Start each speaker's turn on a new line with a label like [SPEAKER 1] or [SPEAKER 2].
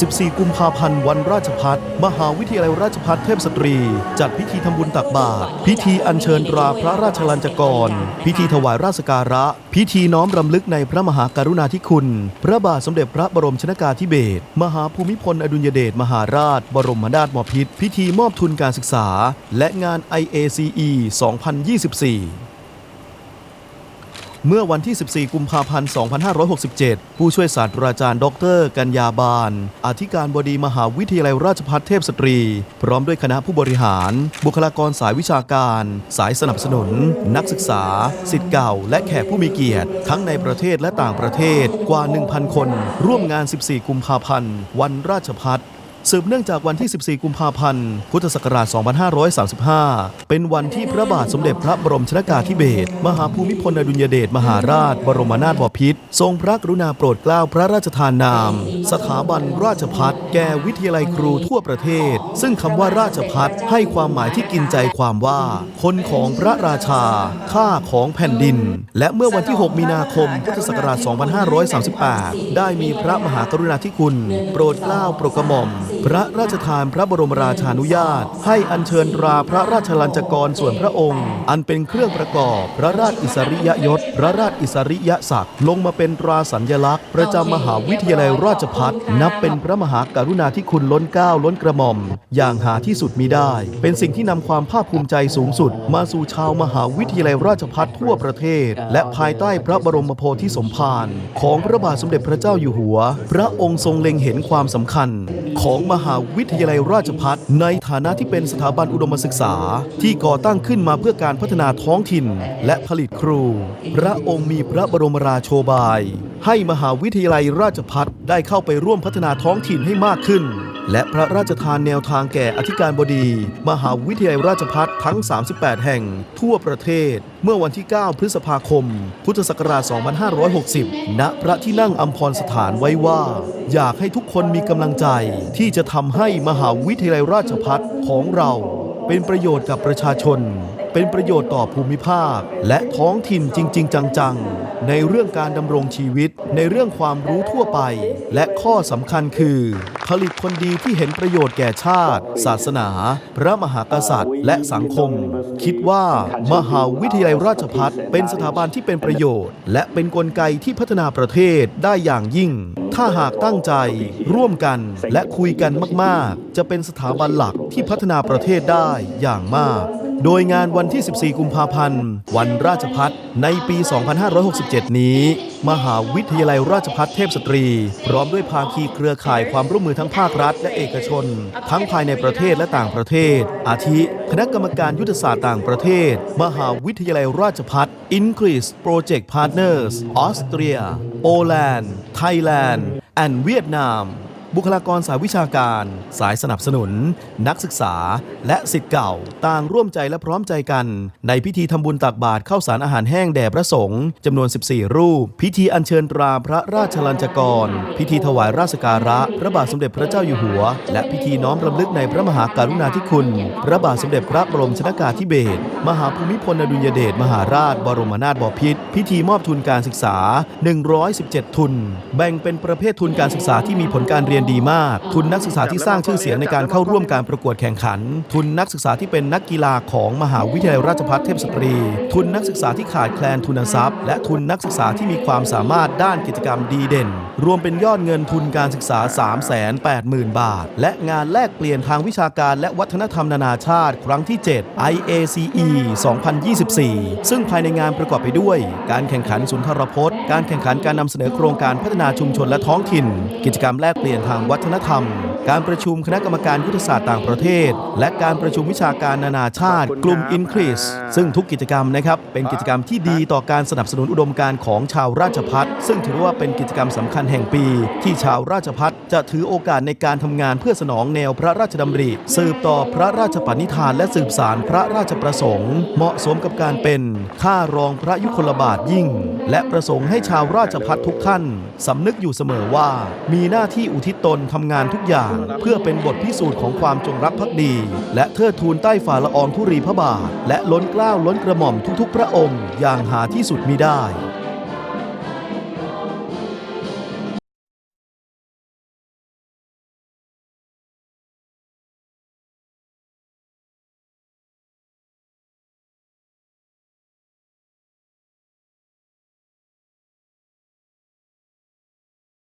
[SPEAKER 1] 14 กุมภาพันธ์วันราชพัฒมหาวิทยาลัยราชพัฒเทพสตรี จัดพิธีทำบุญตักบาตรพิธีอัญเชิญตราพระราชลัญจกร พิธีถวายราชการะ พิธีน้อมรำลึกในพระมหากรุณาธิคุณ พระบาทสมเด็จพระบรมชนากาธิเบศรมหาภูมิพลอดุลยเดชมหาราช บรมนาถบพิตรพิธีมอบทุนการศึกษา และงาน IACE 2024 เมื่อวันที่ 14 กุมภาพันธ์ 2567 ผู้ช่วยศาสตราจารย์ ดร กัญญาบาล อธิการบดีมหาวิทยาลัยราชภัฏเทพสตรี พร้อมด้วยคณะผู้บริหาร บุคลากรสายวิชาการ สายสนับสนุน นักศึกษา สิทธิ์เก่า และแขกผู้มีเกียรติ ทั้งในประเทศและต่างประเทศกว่า 1,000 คน ร่วมงาน 14 กุมภาพันธ์ วันราชพัฒ สืบเนื่องจากวันที่ 14 กุมภาพันธ์ พุทธศักราช 2535 เป็นวันที่พระบาทสมเด็จพระบรมชนากาธิเบศร มหาภูมิพลอดุลยเดชมหาราช บรมนาถบพิตร ทรงพระกรุณาโปรดเกล้าพระราชทานนาม สถาบันราชพัฒแก่วิทยาลัยครูทั่วประเทศ ซึ่งคำว่าราชพัฒให้ความหมายที่กินใจความว่า คนของพระราชา ข้าของแผ่นดิน และเมื่อวันที่ 6 มีนาคม พุทธศักราช 2538 ได้มีพระมหากรุณาธิคุณ โปรดเกล้าโปรดกระหม่อม พระราชทานพระบรมราชานุญาต ให้อัญเชิญตราพระราชลัญจกรส่วนพระองค์ อันเป็นเครื่องประกอบ พระราชอิสริยยศ พระราชอิสริยศักดิ์ลงมาเป็นตราสัญลักษณ์ ประจำมหาวิทยาลัยราชพัฒนับเป็นพระมหากรุณาธิคุณล้นเกล้าล้นกระหม่อม อย่างหาที่สุดมิได้ เป็นสิ่งที่นำความภาคภูมิใจสูงสุด มาสู่ชาวมหาวิทยาลัยราชพัฒทั่วประเทศ และภายใต้พระบรมโพธิสมภารของพระบาทสมเด็จพระเจ้าอยู่หัว พระองค์ทรงเล็งเห็นความสำคัญของมหาวิทยาลัยราชพัฒในฐานะที่เป็นสถาบันอุดมศึกษา ที่ก่อตั้งขึ้นมาเพื่อการพัฒนาท้องถิ่น และผลิตครู พระองค์มีพระบรมราโชบาย ให้มหาวิทยาลัยราชพัฒได้เข้าไปร่วมพัฒนาท้องถิ่นให้มากขึ้น และพระราชทานแนวทางแก่อธิการบดี มหาวิทยาลัยราชพัฒทั้ง 38 แห่ง ทั่วประเทศ เมื่อวันที่ 9 พฤษภาคม พุทธศักราช 2560 ณ พระที่นั่งอัมพรสถานไว้ว่า อยากให้ทุกคนมีกำลังใจ ที่จะทำให้มหาวิทยาลัยราชพัฒของเรา เป็นประโยชน์กับประชาชน เป็นประโยชน์ต่อภูมิภาค และท้องถิ่นจริง ๆ จัง ๆ ในเรื่องการดำรงชีวิต ในเรื่องความรู้ทั่วไป และข้อสำคัญคือ ผลิตคนดีที่เห็นประโยชน์แก่ชาติ ศาสนา พระมหากษัตริย์ และสังคม คิดว่ามหาวิทยาลัยราชพัฒเป็นสถาบันที่เป็นประโยชน์ และเป็นนกลไกที่พัฒนาประเทศได้อย่างยิ่ง ถ้าหากตั้งใจ ร่วมกันและคุยกันมาก ๆ จะเป็นสถาบันหลักที่พัฒนาประเทศได้อย่างมาก โดยงานวันที่ 14 กุมภาพันธ์ วันราชพัฒในปี 2567 นี้ มหาวิทยาลัยราชพัฒเทพสตรี พร้อมด้วยภาคีเครือข่ายความร่วมมือทั้งภาครัฐและเอกชน ทั้งภายในประเทศและต่างประเทศ อาทิ คณะกรรมการยุทธศาสตร์ต่างประเทศ มหาวิทยาลัยราชพัฒ Increase Project Partners ออสเตรียโปแลนด์ไทยแลนด์ and เวียดนาม บุคลากรสายวิชาการ สายสนับสนุน นักศึกษา และสิทธิ์เก่า ต่างร่วมใจและพร้อมใจกัน ในพิธีทำบุญตักบาตรข้าวสารอาหารแห้งแด่พระสงฆ์จำนวน 14 รูป พิธีอัญเชิญตราพระราชลัญจกร พิธีถวายราชการะ พระบาทสมเด็จพระเจ้าอยู่หัว และพิธีน้อมรำลึกในพระมหากรุณาธิคุณ พระบาทสมเด็จพระบรมชนากาธิเบศรมหาภูมิพลอดุลยเดชมหาราช บรมนาถบพิตรพิธีมอบทุนการศึกษา 117 ทุน แบ่งเป็นประเภททุนการศึกษาที่มีผลการเรียนดีมาก ทุนนักศึกษาที่สร้างชื่อเสียงในการเข้าร่วมการประกวดแข่งขัน ทุนนักศึกษาที่เป็นนักกีฬาของมหาวิทยาลัยราชภัฏเทพสตรี ทุนนักศึกษาที่ขาดแคลนทุนทรัพย์ และทุนนักศึกษาที่มีความสามารถด้านกิจกรรมดีเด่น รวมเป็นยอดเงินทุนการศึกษา 380,000 บาท และงานแลกเปลี่ยนทางวิชาการและวัฒนธรรมนานาชาติ ครั้งที่ 7 IACE 2024 ซึ่งภายในงานประกอบไปด้วย การแข่งขันสุนทรพจน์ การแข่งขันการนำเสนอโครงการพัฒนาชุมชนและท้องถิ่น กิจกรรมแลกเปลี่ยนทางวัฒนธรรม การประชุมคณะกรรมการยุทธศาสตร์ต่างประเทศ และการประชุมวิชาการนานาชาติ กลุ่ม Increase ซึ่งทุกกิจกรรมนะครับ เป็นกิจกรรมที่ดีต่อการสนับสนุนอุดมการณ์ของชาวราชพัฒซึ่งถือว่าเป็นกิจกรรมสำคัญแห่งปี ที่ชาวราชพัฒจะถือโอกาสในการทำงานเพื่อสนองแนวพระราชดำริ สืบต่อพระราชปณิธาน และสืบสารพระราชประสงค์ เหมาะสมกับการเป็นข้ารองพระยุคลบาทยิ่ง และประสงค์ให้ชาวราชพัฒทุกท่านสำนึกอยู่เสมอว่า มีหน้าที่อุทิศตนทำงานทุกอย่าง เพื่อเป็นบทพิสูจน์ของความจงรักภักดี และเทิดทูนใต้ฝ่าละอองธุรีพระบาท และล้นเกล้าวล้นกระหม่อมทุกๆ พระองค์ อย่างหาที่สุดมิได้